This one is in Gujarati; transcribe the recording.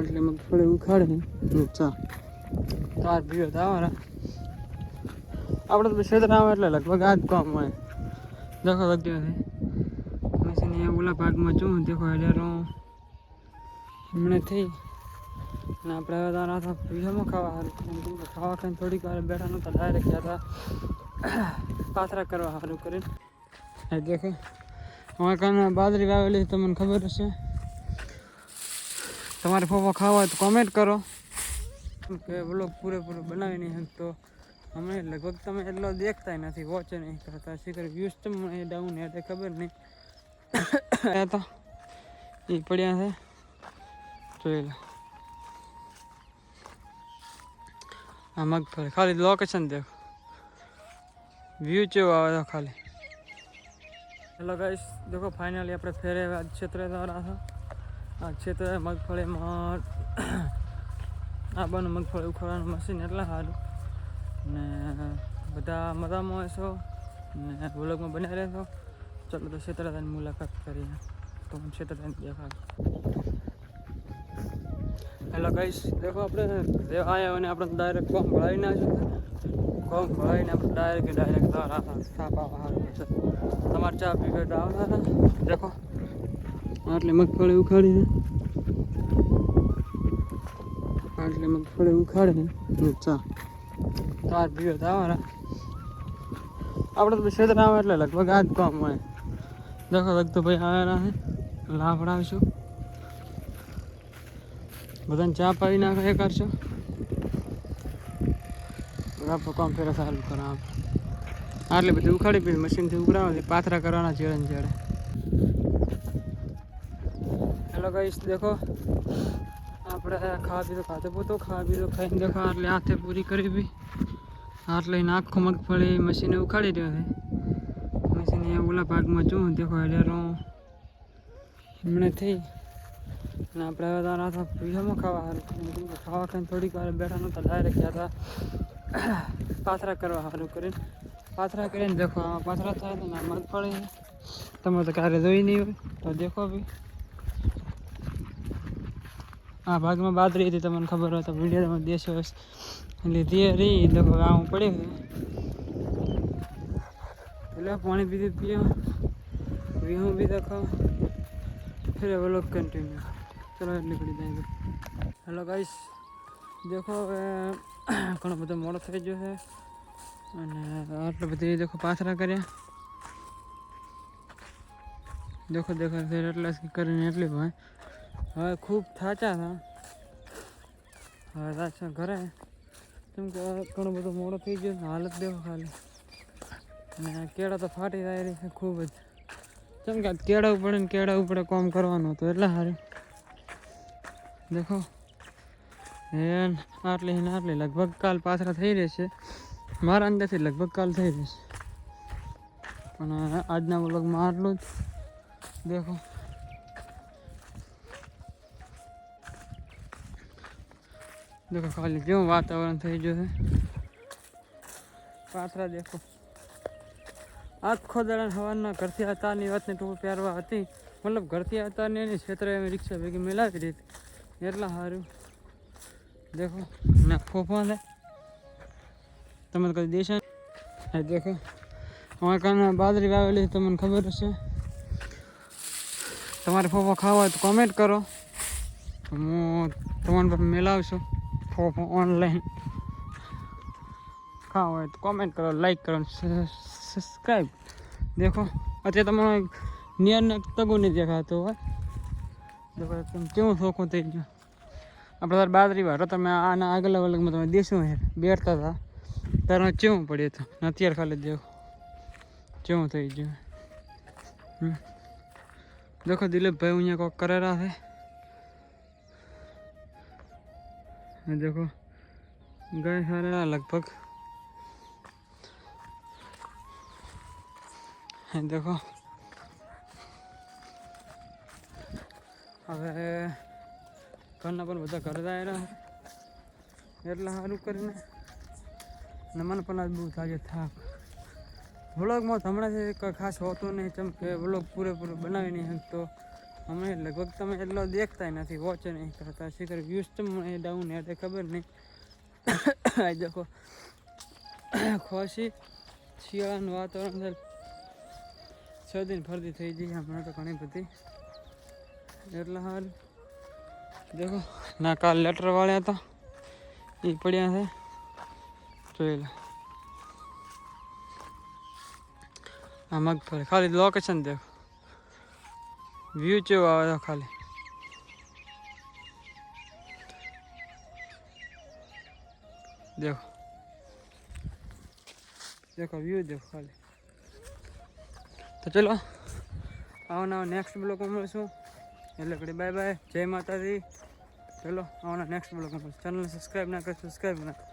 એટલે મગફળી ઉખાડે ને ચા તાર પીવે તો આવવાના આપણે તો ક્ષેત્ર આવે એટલે લગભગ આ જ કામ હોય. દેખો લગતી નથી મશીન ઓલા ભાગમાં જોઉં દેખો એટલે હમણાં થઈ. અને આપણે હવે તારા હતા પીવામાં ખાવા સારું ખાવા ખાઈને થોડીક વાર બેઠા નહોતા ડાયરેક્ટ ગયા હતા. પાથરા કરવા સારું કરીને. દેખો. અમારે કારણે બાજરી વાવેલી છે, તમને ખબર હશે? તમારે ફોફો ખાવા હોય તો કોમેન્ટ કરો. કે બ્લોગ પૂરેપૂરો બનાવી નહીં શકતો. અમે લગભગ તમે એટલો દેખતા નથી વોચ નહીં કરતા. શીખર વ્યૂઝ તમને ડાઉન એટલે ખબર નહીં. એ તો, એ પડ્યા છે. જોઈ લો. આ મગફળી ખાલી લોકેશન દેખો. વ્યૂ કેવો આવે તો ખાલી. હેલો ગાઈસ દેખો ફાઇનલી આપણે ફેરે આ ક્ષેત્રે દ્વારા છો. આ ક્ષેત્રે મગફળીમાં આ બનું મગફળી ઉખાડવાનું મશીન એટલા સારું ને બધા મજામાં હશો ને વ્લોગમાં બન્યા રહેશો ચાલો તો ક્ષેત્રદાની મુલાકાત કરીએ. તો હું ક્ષેત્રદાન દેખાડ. એટલે કહીશ દેખો આપણે આવ્યા અને આપણે ડાયરેક્ટ કોમ ભળાવી નાખ્યું કોમ ભળાવીને આપણે ડાયરેક્ટ ડાયરેક્ટ સાપ તમારે ચા પીવે તો આવતા દેખો. આટલી મગફળી ઉખાડીને આટલી મગફળી ઉખાડીને ચા. તાર પીવો તમારા આપણે તો ક્ષેત્ર આવે એટલે લગભગ આ જ કામ હોય. દેખો લગતો ભાઈ આવેલા છે લાભડાવશું બધાને ચા પાવી નાખો, એ કરશો. આપણે કામ ફેરા સારું કરો આપ આટલી બધી ઉખાડી પી મશીનથી ઉકળાવે પાથરા કરવાના ચેડે ચેડે હેલો ગાઈસ દેખો આપણે ખાવા પીધો ખાતે પોતો ખાવા પીધો ખાઈને દેખો આટલે હાથે પૂરી કરી બી આટલે આખો મગફળી મશીને ઉખાડી રહ્યો છે મશીન અહીંયા ઓલા ભાગમાં જોઉં દેખો એટલે હમણાં થઈ અને આપણે હવે તારા તો પીવામાં ખાવા સારું કેમ કે ખાવા ખાઈને થોડીક વાર બેઠા નહોતા ડાયરેક્ટ ગયા હતા પાથરા કરવા સારું કરીને પાથરા કરીને દેખો આમાં પાથરા થાય તો ના મગફળી તમે તો ક્યારે જોઈ નહીં હોય તો દેખો બી આ ભાગમાં બાદરી હતી, તમને ખબર હોય તો વિડીયોમાં દેશો લીધી રહી તો આવું પડ્યું. એટલે પાણી પીધું પીઓ વિહું બી દેખો ફેરે વ્લોગ કન્ટિન્યુ ચલો નીકળી જાય હેલો ગાઈસ દેખો હવે ઘણો બધો મોડો થઈ ગયો છે. અને આટલો બધી દેખો પાથરા કર્યા. દેખો દેખો એટલે કરીને એટલી ભાઈ હવે ખૂબ થાચા હતા હવે થાચા ઘરે. કેમ કે ઘણો બધો મોડો થઈ ગયો હાલત દેખો ખાલી અને કેળા તો ફાટી જાય રહી છે ખૂબ જ. કેમ કે કેળા ઉપડે ને કેળા ઉપડે કામ કરવાનું હતું એટલે સારું દેખો. એ આટલી ને આટલી. લગભગ કાલ પાછળ થઈ રહેશે મારા અંદાજથી લગભગ કાલ થઈ રહેશે પણ આજના વ્લોગમાં આટલું જ. દેખો. દેખો ખાલી કેવું વાતાવરણ થઈ ગયું છે? પાથરા દેખો આખો દાડા હવાના ઘરથી અતારની વાતને ટૂંક પહેરવા હતી. મતલબ ઘરથી અતારની એની ક્ષેત્રે એમ રિક્ષા ભેગી મેલાવી દીધી. એટલા સારું. દેખો ને ફોફા છે. તમે કદી દેશો? હા દેખો અમારા કારણે બાજરી વાવેલી છે, તમને ખબર હશે. તમારે ફોફો ખાવા હોય તો કોમેન્ટ કરો. હું તમારા પર મેલાવશું. ફોફો ઓનલાઈન ખાવા હોય તો કોમેન્ટ કરો લાઈક કરો સબસ્ક્રાઈબ દેખો, અત્યારે તમારો નિયરને તગો નહીં દેખાતો હોય દેખો, તમે કેવું શોખું થઈ ગયું. આપણે તાર બાદરી વાળો, તમે આના આગલા અલગમાં તમે દેશું હે. બેઠતા હતા. તારે ચેવું પડ્યું હતું? અત્યારે ખાલી દેખો. ચેવું થઈ ગયું. દેખો, દિલીપભાઈ અહીંયા કોક કરેલા છે. દેખો, ગાય સારા લગભગ. દેખો. હવે ઘરના પણ બધા ઘરે આવેલા એટલે સારું કરીને. ને મને પણ આજ બહુ થાય થાક. વ્લોગમાં હમણાંથી કંઈ ખાસ હોતું નહીં, કેમ કે વ્લોગ પૂરેપૂરો બનાવી નહીં શકતો. અમે લગભગ તમે એટલો દેખતા નથી વોચ નહીં કરતા. શીખર વ્યૂઝ તો મને ડાઉન એટલે ખબર નહીં. આ દેખો ખુશી, શિયાળાનું વાતાવરણ શરદી ફરદી થઈ ગઈ. હમણાં તો ઘણી બધી. એટલે હાલ દેખો ના, કાલ લેટર વાળ્યા હતા. એ પડ્યા છે. જોઈ લે. આ મગફળી. ખાલી લોકેશન દેખો. વ્યૂ કેવો આવે છે ખાલી દેખો દેખો વ્યૂ દેખો ખાલી તો ચલો આવવાના નેક્સ્ટ બ્લોગમાં મળશું એટલે કડી બાય બાય જય માતાજી ચલો આવવાના નેક્સ્ટ બ્લોગમાં મળશું ચેનલને સબસ્ક્રાઈબ ના કરો સબસ્ક્રાઈબ ના કરો